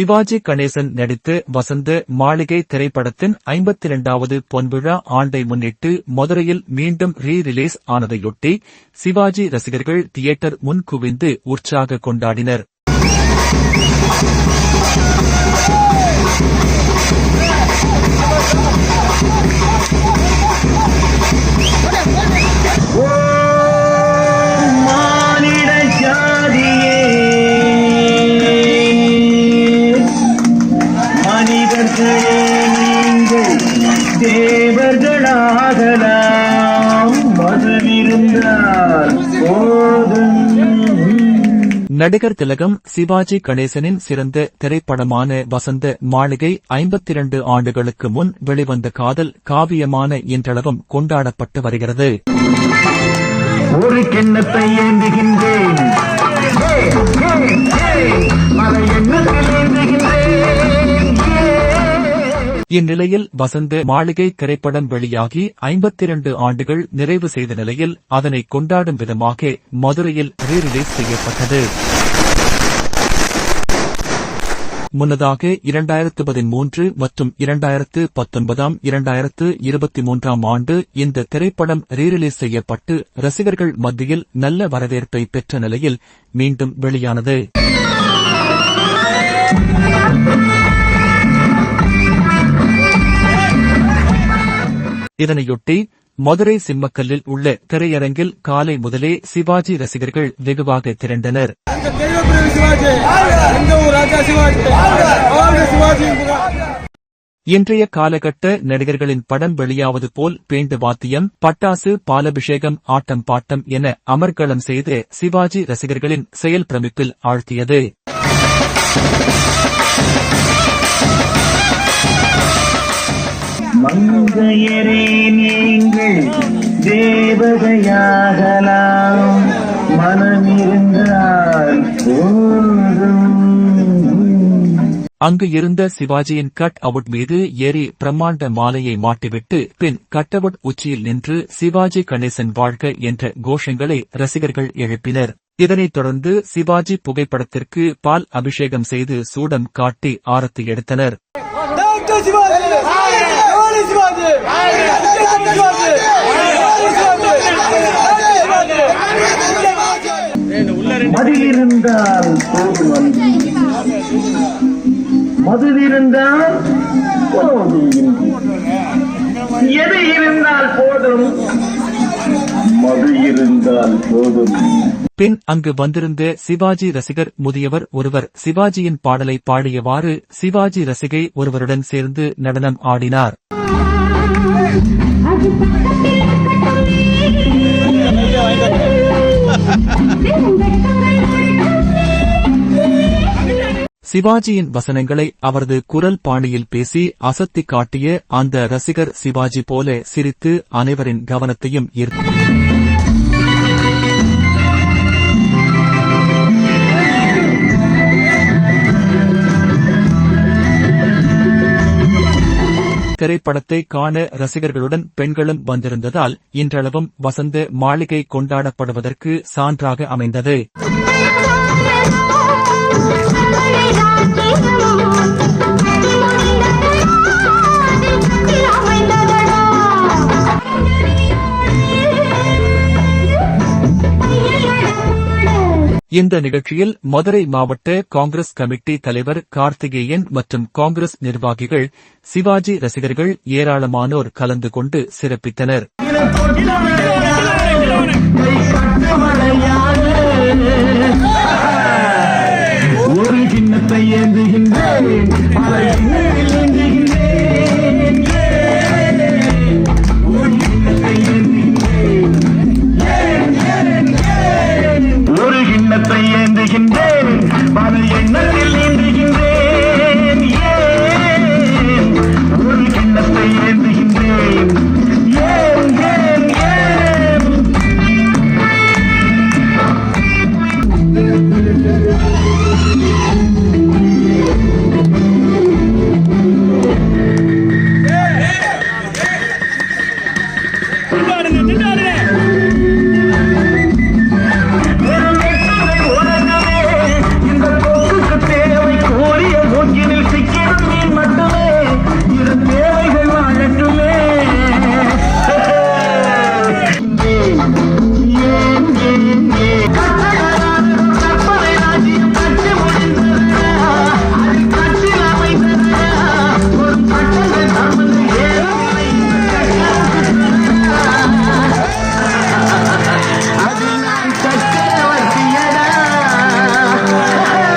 சிவாஜி கணேசன் நடித்து வசந்த மாளிகை திரைப்படத்தின் ஐம்பத்தி இரண்டாவது பொன்விழா ஆண்டை முன்னிட்டு மதுரையில் மீண்டும் ரீ ரிலீஸ் ஆனதையொட்டி சிவாஜி ரசிகர்கள் தியேட்டர் முன் குவிந்து உற்சாக கொண்டாடினர். நடிகர் திலகம் சிவாஜி கணேசனின் சிறந்த திரைப்படமான வசந்த மாளிகை ஐம்பத்தி இரண்டு ஆண்டுகளுக்கு முன் வெளிவந்த காதல் காவியமான இன்றளவும் கொண்டாடப்பட்டு வருகிறது. ஒரு கிண்ணத்தை ஏந்துகின்றேன். இந்நிலையில் வசந்த மாளிகை திரைப்படம் வெளியாகி ஐம்பத்தி இரண்டு ஆண்டுகள் நிறைவு செய்த நிலையில் அதனை கொண்டாடும் விதமாக மதுரையில் ரீ ரிலீஸ் செய்யப்பட்டது. முன்னதாக இரண்டாயிரத்து பதிமூன்று மற்றும் இரண்டாயிரத்து பத்தொன்பதாம் இரண்டாயிரத்து இருபத்தி மூன்றாம் ஆண்டு இந்த திரைப்படம் ரீரிலீஸ் செய்யப்பட்டு ரசிகர்கள் மத்தியில் நல்ல வரவேற்பை பெற்ற நிலையில் மீண்டும் வெளியானது. இதனையொட்டி மதுரை சிம்மக்கல்லில் உள்ள திரையரங்கில் காலை முதலே சிவாஜி ரசிகர்கள் வெகுவாக திரண்டனர். இன்றைய காலகட்ட நடிகர்களின் படம் வெளியாவது போல் பேண்டு வாத்தியம் பட்டாசு பாலபிஷேகம் ஆட்டம் பாட்டம் என அமர்க்களம் செய்து சிவாஜி ரசிகர்களின் செயல் பிரமிப்பில் ஆழ்த்தியது. மங்கையரே நீங்கள் தேவதையாகலாம். மனமிருந்தால் அங்கு இருந்த சிவாஜியின் கட் அவுட் மீது ஏறி பிரம்மாண்ட மாலையை மாட்டிவிட்டு பின் கட் அவுட் உச்சியில் நின்று சிவாஜி கணேசன் வாழ்க என்ற கோஷங்களை ரசிகர்கள் எழுப்பினர். இதனைத் தொடர்ந்து சிவாஜி புகைப்படத்திற்கு பால் அபிஷேகம் செய்து சூடம் காட்டி ஆரத்தி எடுத்தனர். மதிலிருந்தால் போதும். மதுவிருந்தால் போதும். எது இருந்தால் போதும்? மது இருந்தால் போதும். பின் அங்கு வந்திருந்த சிவாஜி ரசிகர் முதியவர் ஒருவர் சிவாஜியின் பாடலை பாடியவாறு சிவாஜி ரசிகை ஒருவருடன் சேர்ந்து நடனம் ஆடினார். சிவாஜியின் வசனங்களை அவரது குரல் பாணியில் பேசி அசத்தி காட்டிய அந்த ரசிகர் சிவாஜி போல சிரித்து அனைவரின் கவனத்தையும் ஈர்த்தார். திரைப்படத்தை காண ரசிகர்களுடன் பெண்களும் வந்திருந்ததால் இன்றளவும் வசந்த மாளிகை கொண்டாடப்படுவதற்கு சான்றாக அமைந்தது. இந்த நிகழ்ச்சியில் மதுரை மாவட்ட காங்கிரஸ் கமிட்டி தலைவர் கார்த்திகேயன் மற்றும் காங்கிரஸ் நிர்வாகிகள் சிவாஜி ரசிகர்கள் ஏராளமானோர் கலந்து கொண்டு சிறப்பித்தனர். ஒரு